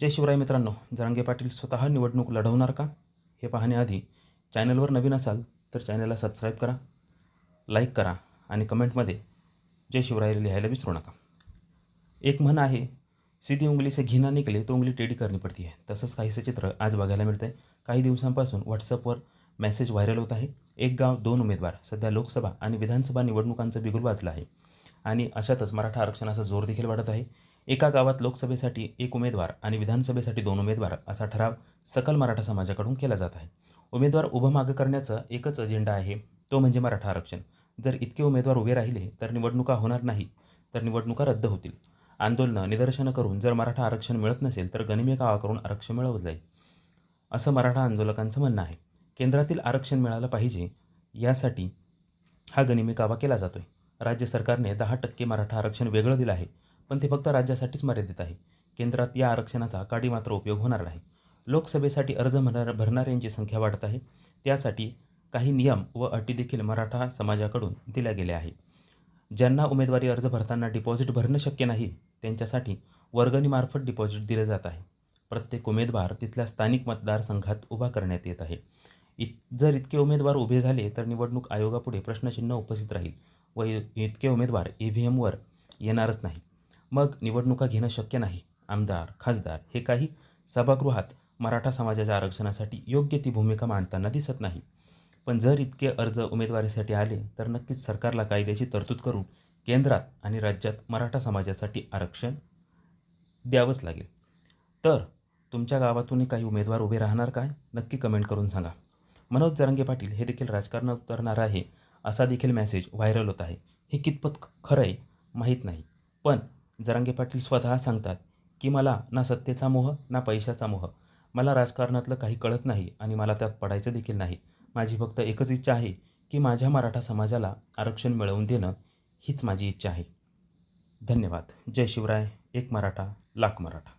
जय शिवराय मित्रांनो जरांगे पाटील स्वतः निवडणूक लढवणार का? हे पाहण्याआधी चॅनलवर नवीन असाल तर चॅनलला सबस्क्राईब करा लाईक करा आणि कमेंटमध्ये जय शिवराय लिहायला विसरू नका. एक म्हण आहे सीधी उंगली से घिना निकले तो उंगली टेढ़ी करणी पडती आहे तसंच काहीसं चित्र आज बघायला मिळतं आहे काही दिवसांपासून व्हॉट्सअपवर मेसेज व्हायरल होत आहे. एक गाव दोन उमेदवार सध्या लोकसभा आणि विधानसभा निवडणुकांचं बिगुल वाजलं आहे. आणि अशातच मराठा आरक्षणाचा जोर देखील वाढत आहे. एका गावात लोकसभेसाठी एक उमेदवार आणि विधानसभेसाठी दोन उमेदवार असा ठराव सकल मराठा समाजाकडून केला जात आहे. उमेदवार उभं मागं करण्याचा एकच अजेंडा आहे तो म्हणजे मराठा आरक्षण. जर इतके उमेदवार उभे राहिले तर निवडणुका होणार नाही तर निवडणुका रद्द होतील. आंदोलनं निदर्शनं करून जर मराठा आरक्षण मिळत नसेल तर गनिमे गावाकडून आरक्षण मिळवलं जाईल. असं मराठा आंदोलकांचं म्हणणं आहे. केंद्रातील आरक्षण मिळालं पाहिजे यासाठी हा गनिमे कावा केला जातोय. राज्य सरकारने दहा टक्के मराठा आरक्षण वेगळं दिलं आहे. पण ते फक्त राज्यासाठीच मर्यादित आहे. केंद्रात या आरक्षणाचा काडी मात्र उपयोग होणार नाही. लोकसभेसाठी अर्ज भरणार भरणाऱ्यांची संख्या वाढत आहे. त्यासाठी काही नियम व अटी देखील मराठा समाजाकडून दिल्या गेल्या आहे ज्यांना उमेदवारी अर्ज भरताना डिपॉझिट भरणं शक्य नाही त्यांच्यासाठी वर्गणीमार्फत डिपॉझिट दिलं जात आहे. प्रत्येक उमेदवार तिथल्या स्थानिक मतदारसंघात उभा करण्यात येत आहे. इत जर इतके उमेदवार उभे झाले तर निवडणूक आयोगापुढे प्रश्नचिन्ह उपस्थित राहील व इतके उमेदवार ई व्ही एमवर येणारच नाही मग निवडणुका घेणं शक्य नाही. आमदार खासदार हे काही सभागृहात मराठा समाजाच्या आरक्षणासाठी योग्य ती भूमिका मांडताना दिसत नाही. पण जर इतके अर्ज उमेदवारीसाठी आले तर नक्कीच सरकारला कायद्याची तरतूद करून केंद्रात आणि राज्यात मराठा समाजासाठी आरक्षण द्यावंच लागेल. तर तुमच्या गावातूनही काही उमेदवार उभे राहणार काय? नक्की कमेंट करून सांगा. मनोज जरंगे पाटील हे देखील राजकारणात उतरणार आहे असा देखील मेसेज व्हायरल होत आहे. हे कितपत खरं आहे माहीत नाही. पण जरांगे पाटील स्वतः सांगतात की मला ना सत्तेचा मोह ना पैशाचा मोह. मला राजकारणातलं काही कळत नाही आणि मला त्यात पडायचं देखील नाही. माझी फक्त एकच इच्छा आहे की माझ्या मराठा समाजाला आरक्षण मिळवून देणं हीच माझी इच्छा आहे. धन्यवाद. जय शिवराय. एक मराठा लाख मराठा.